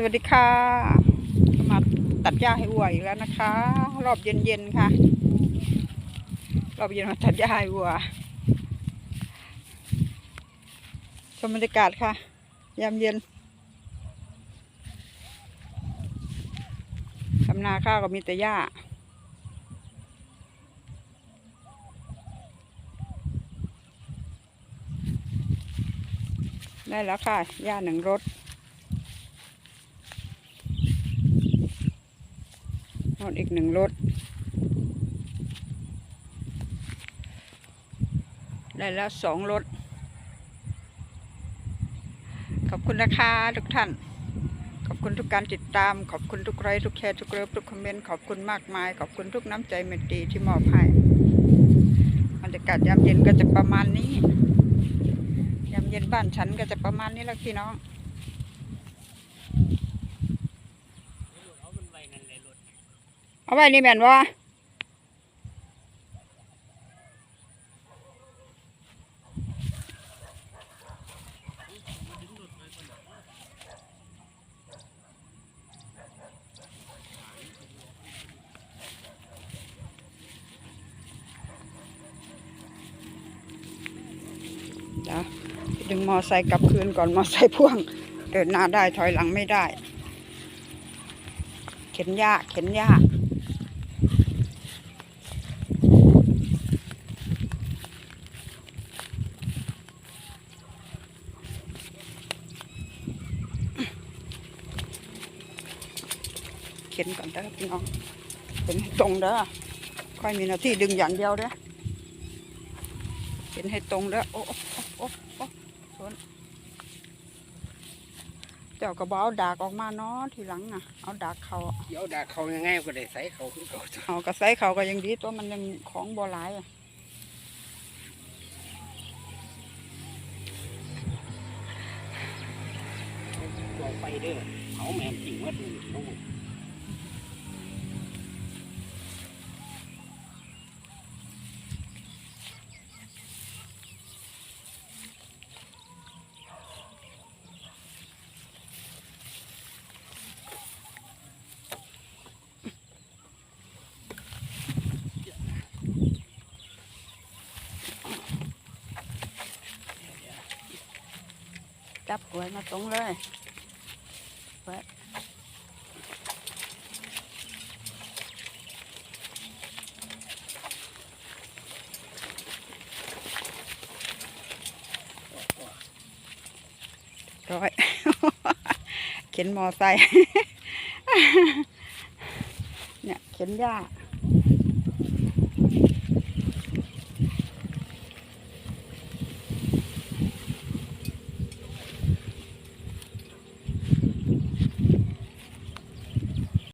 สวัสดีค่ะ มาตัดหญ้าให้วัวอีกแล้วนะคะ รอบเย็นๆค่ะ รอบเย็นมาตัดหญ้าให้วัว ชมบรรยากาศค่ะ ยามเย็นทำนาข้าวก็มีแต่หญ้าได้แล้วค่ะหญ้าหนึ่งรถ รถอีกหนึ่งรถ ได้แล้วสองรถ ขอบคุณนะคะทุกท่าน ขอบคุณทุกการติดตาม ขอบคุณทุกไลค์ทุกแชร์ทุกเลิฟทุกคอมเมนต์ ขอบคุณมากมาย ขอบคุณทุกน้ำใจเมตตีที่มอบให้บรรยากาศยามเย็นก็จะประมาณนี้ ยามเย็นบ้านฉันก็จะประมาณนี้แหละพี่น้อง เอาไว้นี่แม่นว่าดึงมอไซค์กลับคืนก่อนมอไซค์พ่วง เดินหน้าได้ถอยหลังไม่ได้ เข็นยากเข็นยาก เข็นก่อนเด้อพี่น้องเข็นให้ตรงเด้อค่อยมีหน้าที่ดึงอย่างเดียวเด้อเข็นให้ตรงเด้อโอ้โอ้โอ้โอ้สวนเจ้ากระเบเอาดากออกมาเนาะทีหลังน่ะเอาดากเขาเดี๋ยวด่าเขายังไงก็ได้ใส่เขาคือเขาเอากระไซเขาก็ยังดีตัวมันยังของบ่หลายอะไปเด้อเขาแม่นจริงว่าดู จับหวยมาตรงเลยไว้ร้อย เข็นมอไซค์ เนี่ย เข็นหญ้า